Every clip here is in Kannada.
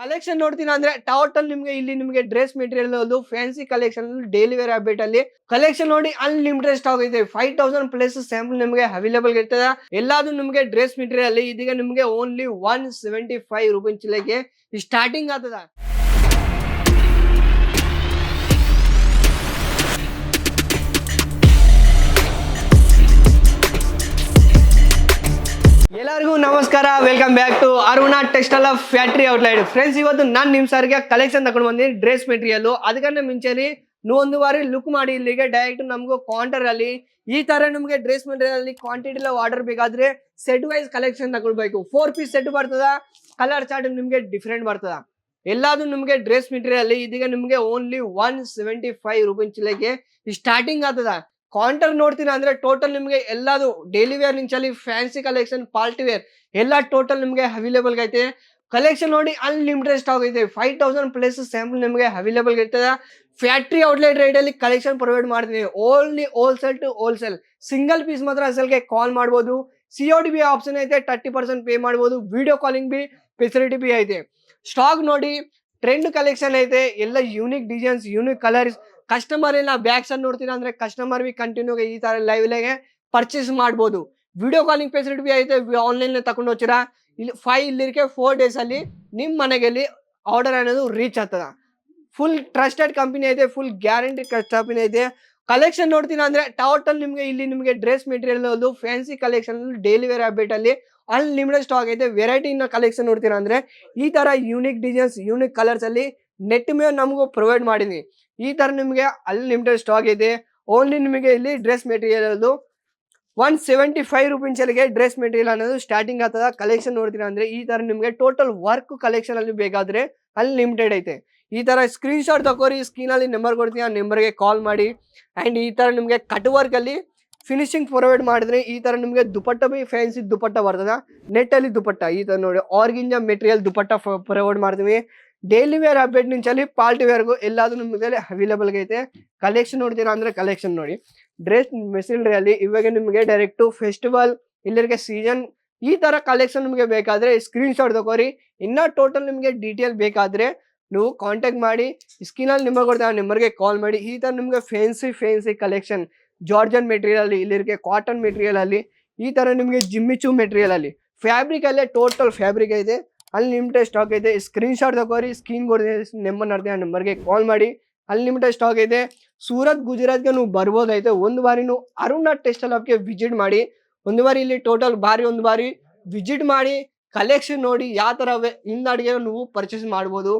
ಕಲೆಕ್ಷನ್ ನೋಡ್ತೀನಿ ಅಂದ್ರೆ ಟೋಟಲ್ ನಿಮ್ಗೆ ಇಲ್ಲಿ ನಿಮ್ಗೆ ಡ್ರೆಸ್ ಮೆಟೀರಿಯಲ್ ಅದು fancy collection daily wear habit ಅಲ್ಲಿ ಕಲೆಕ್ಷನ್ ನೋಡಿ ಅನ್ಲಿಮಿಟೆಡ್ ಸ್ಟಾಕ್ ಇದೆ. ಫೈವ್ ತೌಸಂಡ್ ಪ್ಲಸ್ ಸ್ಯಾಂಪಲ್ ನಿಮಗೆ ಅವೈಲೇಬಲ್ ಇರ್ತದೆ. ಎಲ್ಲಾದ್ರೂ ನಿಮ್ಗೆ ಡ್ರೆಸ್ ಮೆಟೀರಿಯಲ್ ಇದೀಗ ನಿಮ್ಗೆ only one seventy five rupees ಚಿಲ್ಲಕ್ಕೆ starting ಆಗ್ತದ. ನಮಸ್ಕಾರ welcome back to Aruna textile of factory outlet friends ಇವತ್ತು ನಾನು ನಿಮ್ಮ ಸರ್ಗೆ ಕಲೆಕ್ಷನ್ ತಗೊಂಡು ಬಂದಿನಿ ಡ್ರೆಸ್ ಮೆಟೀರಿಯಲ್ ಅದಕ್ಕನ್ನ ಮುಂಚೆಲಿ ಒಂದು ಬಾರಿ ಲುಕ್ ಮಾಡಿ ಇಲ್ಲಿಗೆ ಡೈರೆಕ್ಟ್ ನಮಗೂ ಕೌಂಟರ್ ಅಲ್ಲಿ ಈ ತರ ನಿಮಗೆ ಡ್ರೆಸ್ ಮೆಟೀರಿಯಲ್ ಅಲ್ಲಿ ಕ್ವಾಂಟಿಟಿ ಆರ್ಡರ್ ಬೇಕಾದ್ರೆ ಸೆಟ್ ವೈಸ್ ಕಲೆಕ್ಷನ್ ತಗೊಳ್ಬೇಕು ಫೋರ್ ಪೀಸ್ ಸೆಟ್ ಬರ್ತದ ಕಲರ್ ಚಾರ್ಟ್ ನಿಮಗೆ ಡಿಫ್ರೆಂಟ್ ಬರ್ತದ. ಎಲ್ಲಾದ್ರೂ ನಿಮಗೆ ಡ್ರೆಸ್ ಮೆಟೀರಿಯಲ್ ಇದೀಗ ನಿಮಗೆ ಓನ್ಲಿ ಒನ್ ಸೆವೆಂಟಿ ಫೈವ್ ರೂಪಾಯಿ ಚಿಲ್ಲಕ್ಕೆ ಸ್ಟಾರ್ಟಿಂಗ್ ಆಗ್ತದ. ಕೌಂಟರ್ ನೋಡ್ತೀನಿ ಅಂದ್ರೆ ಟೋಟಲ್ ನಿಮಗೆ ಎಲ್ಲದು ಡೈಲಿ ವೇರ್ ನಿಂಚಲ್ಲಿ ಫ್ಯಾನ್ಸಿ ಕಲೆಕ್ಷನ್ ಪಾರ್ಟಿ ವೇರ್ ಎಲ್ಲ ಟೋಟಲ್ ನಿಮಗೆ ಅವೈಲೇಬಲ್ ಐತೆ. ಕಲೆಕ್ಷನ್ ನೋಡಿ ಅನ್ಲಿಮಿಟೆಡ್ ಸ್ಟಾಕ್ ಇದೆ. ಫೈವ್ ತೌಸಂಡ್ ಪ್ಲೇಸ್ ಸ್ಯಾಂಪಲ್ ನಿಮಗೆ ಅವೈಲೇಬಲ್ ಇರ್ತದೆ. ಫ್ಯಾಕ್ಟ್ರಿ ಔಟ್ಲೆಟ್ ರೇಟ್ ಅಲ್ಲಿ ಕಲೆಕ್ಷನ್ ಪ್ರೊವೈಡ್ ಮಾಡ್ತೀನಿ. Only wholesale to wholesale single piece ಮಾತ್ರ ಅಸಲ್ಗೆ ಕಾಲ್ ಮಾಡ್ಬೋದು. ಸಿ ಒ ಡಿ ಬಿ ಆಪ್ಷನ್ ಐತೆ ತರ್ಟಿ ಪರ್ಸೆಂಟ್ ಪೇ ಮಾಡ್ಬೋದು. ವಿಡಿಯೋ ಕಾಲಿಂಗ್ ಬಿ ಫೆಸಿಲಿಟಿ ಬಿ ಐತೆ. ಸ್ಟಾಕ್ ನೋಡಿ ಟ್ರೆಂಡ್ ಕಲೆಕ್ಷನ್ ಐತೆ. ಎಲ್ಲ unique designs unique colours customer ಇಲ್ಲ ಬ್ಯಾಗ್ಸ್ ಅನ್ನು ನೋಡ್ತೀನಿ ಅಂದ್ರೆ ಕಸ್ಟಮರ್ ಬಿ ಕಂಟಿನ್ಯೂ ಈ ತರ ಲೈವ್ ಲೆಗೆ ಪರ್ಚೇಸ್ ಮಾಡ್ಬೋದು. ವಿಡಿಯೋ ಕಾಲಿಂಗ್ ಫೆಸಿಲಿಟಿ ಬಿ ಐತೆ ಆನ್ಲೈನ್ ತಗೊಂಡು ಹೋಗ್ತೀರಾ? ಇಲ್ಲಿ ಫೈವ್ ಇಲ್ಲಿಗೆ ಫೋರ್ ಡೇಸ್ ಅಲ್ಲಿ ನಿಮ್ಮ ಮನೆಗೆ ಆರ್ಡರ್ ಅನ್ನೋದು ರೀಚ್ ಆಗ್ತದ. ಫುಲ್ ಟ್ರಸ್ಟೆಡ್ ಕಂಪನಿ ಐತೆ ಫುಲ್ ಗ್ಯಾರಂಟಿ ಕಂಪನಿ ಐತೆ. ಕಲೆಕ್ಷನ್ ನೋಡ್ತೀನಿ ಅಂದ್ರೆ ಟೋಟಲ್ ನಿಮಗೆ ಇಲ್ಲಿ ನಿಮಗೆ ಡ್ರೆಸ್ ಮೆಟೀರಿಯಲ್ ಅದು ಫ್ಯಾನ್ಸಿ ಕಲೆಕ್ಷನ್ ಡೈಲಿ ವೇರ್ ಅಲ್ಲಿ ಅನ್ಲಿಮಿಟೆಡ್ ಸ್ಟಾಕ್ ಐತೆ. ವೆರೈಟಿ ಕಲೆಕ್ಷನ್ ನೋಡ್ತೀರಾ ಅಂದ್ರೆ ಈ ತರ ಯೂನಿಕ್ ಡಿಸೈನ್ಸ್ ಯೂನಿಕ್ ಕಲರ್ಸ್ ಅಲ್ಲಿ ನೆಟ್ ಮೇಲೆ ನಮಗೂ ಪ್ರೊವೈಡ್ ಮಾಡಿದ್ವಿ ಈ ಥರ ನಿಮಗೆ ಅನ್ಲಿಮಿಟೆಡ್ ಸ್ಟಾಕ್ ಇದೆ. ಓನ್ಲಿ ನಿಮಗೆ ಇಲ್ಲಿ ಡ್ರೆಸ್ ಮೆಟೀರಿಯಲ್ ಅದು ಒನ್ ಸೆವೆಂಟಿ ಫೈವ್ ರುಪೀಸಲ್ಲಿಗೆ ಡ್ರೆಸ್ ಮೆಟೀರಿಯಲ್ ಅನ್ನೋದು ಸ್ಟಾರ್ಟಿಂಗ್ ಆಗ್ತದ. ಕಲೆಕ್ಷನ್ ನೋಡ್ತೀರಾ ಅಂದರೆ ಈ ಥರ ನಿಮಗೆ ಟೋಟಲ್ ವರ್ಕ್ ಬೇಕಾದರೆ ಅಲ್ಲಿ ಲಿಮಿಟೆಡ್ ಐತೆ. ಈ ಥರ ಸ್ಕ್ರೀನ್ ಶಾಟ್ ತಗೋರಿ ಸ್ಕ್ರೀನಲ್ಲಿ ನಂಬರ್ ಕೊಡ್ತೀನಿ, ಆ ನಂಬರ್ಗೆ ಕಾಲ್ ಮಾಡಿ. ಆ್ಯಂಡ್ ಈ ಥರ ನಿಮಗೆ ಕಟ್ ವರ್ಕಲ್ಲಿ ಫಿನಿಶಿಂಗ್ ಪ್ರೊವೈಡ್ ಮಾಡಿದ್ರೆ ಈ ಥರ ನಿಮಗೆ ದುಪಟ್ಟ ಬಿ ಫ್ಯಾನ್ಸಿ ದುಪಟ್ಟ ಬರ್ತದ. ನೆಟ್ಟಲ್ಲಿ ದುಪಟ್ಟ, ಈ ಥರ ನೋಡಿ ಆರ್ಗಿಂಜ ಮೆಟೀರಿಯಲ್ ದುಪಟ್ಟ ಪ್ರೊವೈಡ್ ಮಾಡ್ತೀವಿ. ಡೈಲಿ ವೇರ್ ಅಪ್ಡೇಟ್ ನಿಂಚಲ್ಲಿ ಪಾರ್ಟಿ ವೇರ್ಗೂ ಎಲ್ಲಾದ್ರೂ ನಿಮಗೆ ಅವೈಲೇಬಲ್ ಐತೆ ಕಲೆಕ್ಷನ್ ನೋಡ್ತೀರಾ ಅಂದ್ರೆ ಕಲೆಕ್ಷನ್ ನೋಡಿ. ಡ್ರೆಸ್ ಮೆಸಿಲ್ರಿ ಅಲ್ಲಿ ಇವಾಗ ನಿಮಗೆ ಡೈರೆಕ್ಟ್ ಫೆಸ್ಟಿವಲ್ ಇಲ್ಲರಿಗೆ ಸೀಸನ್ ಈ ತರ ಕಲೆಕ್ಷನ್ ನಿಮಗೆ ಬೇಕಾದ್ರೆ ಸ್ಕ್ರೀನ್ ಶಾಟ್ ತಗೋರಿ. ಇನ್ನ ಟೋಟಲ್ ನಿಮಗೆ ಡೀಟೇಲ್ ಬೇಕಾದ್ರೆ ನೀವು ಕಾಂಟ್ಯಾಕ್ಟ್ ಮಾಡಿ ಸ್ಕ್ರೀನಲ್ಲಿ ನಿಮಗೆ ಕೊಡ್ತೀವಿ ಆ ನಂಬರ್ಗೆ ಕಾಲ್ ಮಾಡಿ. ಈ ತರ ನಿಮಗೆ fancy fancy collection georgette material ಅಲ್ಲಿ, ಇಲ್ಲಿರಿಗೆ ಕಾಟನ್ ಮೆಟೀರಿಯಲ್ ಅಲ್ಲಿ, ಈ ತರ ನಿಮಗೆ ಜಿಮ್ಮಿಚು ಮೆಟೀರಿಯಲ್ ಅಲ್ಲಿ. ಫ್ಯಾಬ್ರಿಕ್ ಅಲ್ಲೇ ಟೋಟಲ್ ಫ್ಯಾಬ್ರಿಕ್ ಇದೆ ಅನ್ಲಿಮಿಟೆಡ್ ಸ್ಟಾಕ್ ಇದೆ ಸ್ಕ್ರೀನ್ ಶಾಟ್ ತಗೋರಿ ಸ್ಕ್ರೀನ್ ಕೊಡ್ತೀನಿ ನಂಬರ್ ನೋಡ್ತೀನಿ ಆ ನಂಬರ್ಗೆ ಕಾಲ್ ಮಾಡಿ. ಅನ್ಲಿಮಿಟೆಡ್ ಸ್ಟಾಕ್ ಇದೆ. ಸೂರತ್ ಗುಜರಾತ್ಗೆ ನೀವು ಬರ್ಬೋದೈತೆ ಒಂದು ಬಾರಿ ನೀವು ಅರುಣ ಟೆಕ್ಸ್ಟೈಲ್ ಆಪ್ಗೆ ವಿಸಿಟ್ ಮಾಡಿ. ಒಂದು ಬಾರಿ ಇಲ್ಲಿ ಟೋಟಲ್ ಬಾರಿ, ಒಂದು ಬಾರಿ ವಿಸಿಟ್ ಮಾಡಿ. ಕಲೆಕ್ಷನ್ ನೋಡಿ ಯಾವ ಥರ ಹಿಂದಡಿಗೆ ನೀವು ಪರ್ಚೇಸ್ ಮಾಡ್ಬೋದು.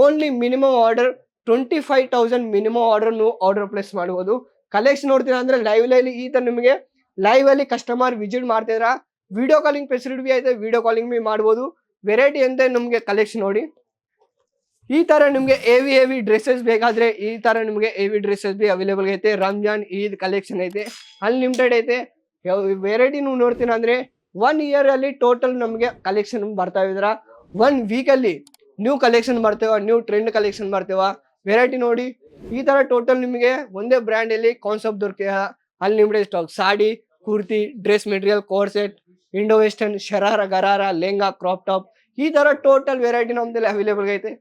Only minimum order twenty five thousand minimum order ನೀವು ಆರ್ಡರ್ ಪ್ಲೇಸ್ ಮಾಡ್ಬೋದು. ಕಲೆಕ್ಷನ್ ನೋಡ್ತೀರಾ ಅಂದರೆ ಲೈವ್ ಲೈವ್ ಈ ಥರ ನಿಮಗೆ ಲೈವ್ ಅಲ್ಲಿ ಕಸ್ಟಮರ್ ವಿಸಿಟ್ ಮಾಡ್ತಿದ್ರ. ವಿಡಿಯೋ ಕಾಲಿಂಗ್ ಫೆಸಿಲಿಟಿ ಬಿ ಐತೆ ವಿಡಿಯೋ ಕಾಲಿಂಗ್ ಬಿ ಮಾಡ್ಬೋದು. ವೆರೈಟಿ ಅಂತ ನಿಮಗೆ ಕಲೆಕ್ಷನ್ ನೋಡಿ. ಈ ತರ ನಿಮಗೆ ಎವಿ ಎವಿ ಡ್ರೆಸ್ಸಸ್ ಬೇಕಾದ್ರೆ ಈ ತರ ನಿಮಗೆ ಎವಿ ಡ್ರೆಸ್ಸಸ್ ಬಿ ಅವೈಲೇಬಲ್ ಐತೆ ರಂಜಾನ್ ಈದ್ ಕಲೆಕ್ಷನ್ ಐತೆ ಅನ್ಲಿಮಿಟೆಡ್ ಐತೆ. ವೆರೈಟಿ ನೀವು ನೋಡ್ತೀನಿ ಅಂದ್ರೆ ಒನ್ ಇಯರ್ ಅಲ್ಲಿ ಟೋಟಲ್ ನಮಗೆ ಕಲೆಕ್ಷನ್ ಬರ್ತಾ ಇದ್ರ. ಒನ್ ವೀಕ್ ಅಲ್ಲಿ ನ್ಯೂ ಕಲೆಕ್ಷನ್ ಬರ್ತೇವ ನ್ಯೂ ಟ್ರೆಂಡ್ ಕಲೆಕ್ಷನ್ ಬರ್ತೇವ ವೆರೈಟಿ ನೋಡಿ, ಈ ತರ ಟೋಟಲ್ ನಿಮಗೆ ಒಂದೇ ಬ್ರ್ಯಾಂಡ್ ಅಲ್ಲಿ ಕಾನ್ಸೆಪ್ಟ್ ದೊರಕಿದ unlimited stock sari, kurti dress material coord set Indo western sharara, gharara lehenga crop top, ಈ ತರ ಟೋಟಲ್ ವೆರೈಟಿ ನಮ್ದಲ್ಲಿ ಅವೈಲೇಬಲ್ ಐತೆ.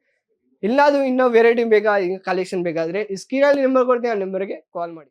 ಇಲ್ಲಾದ್ರೂ ಇನ್ನೂ ವೆರೈಟಿ ಬೇಕಾ? ಕಲೆಕ್ಷನ್ ಬೇಕಾದ್ರೆ ಸ್ಕ್ರೀನಲ್ಲಿ ನಂಬರ್ ಕೊಡ್ತೀನಿ ಆ ನಂಬರ್ಗೆ ಕಾಲ್ ಮಾಡಿ.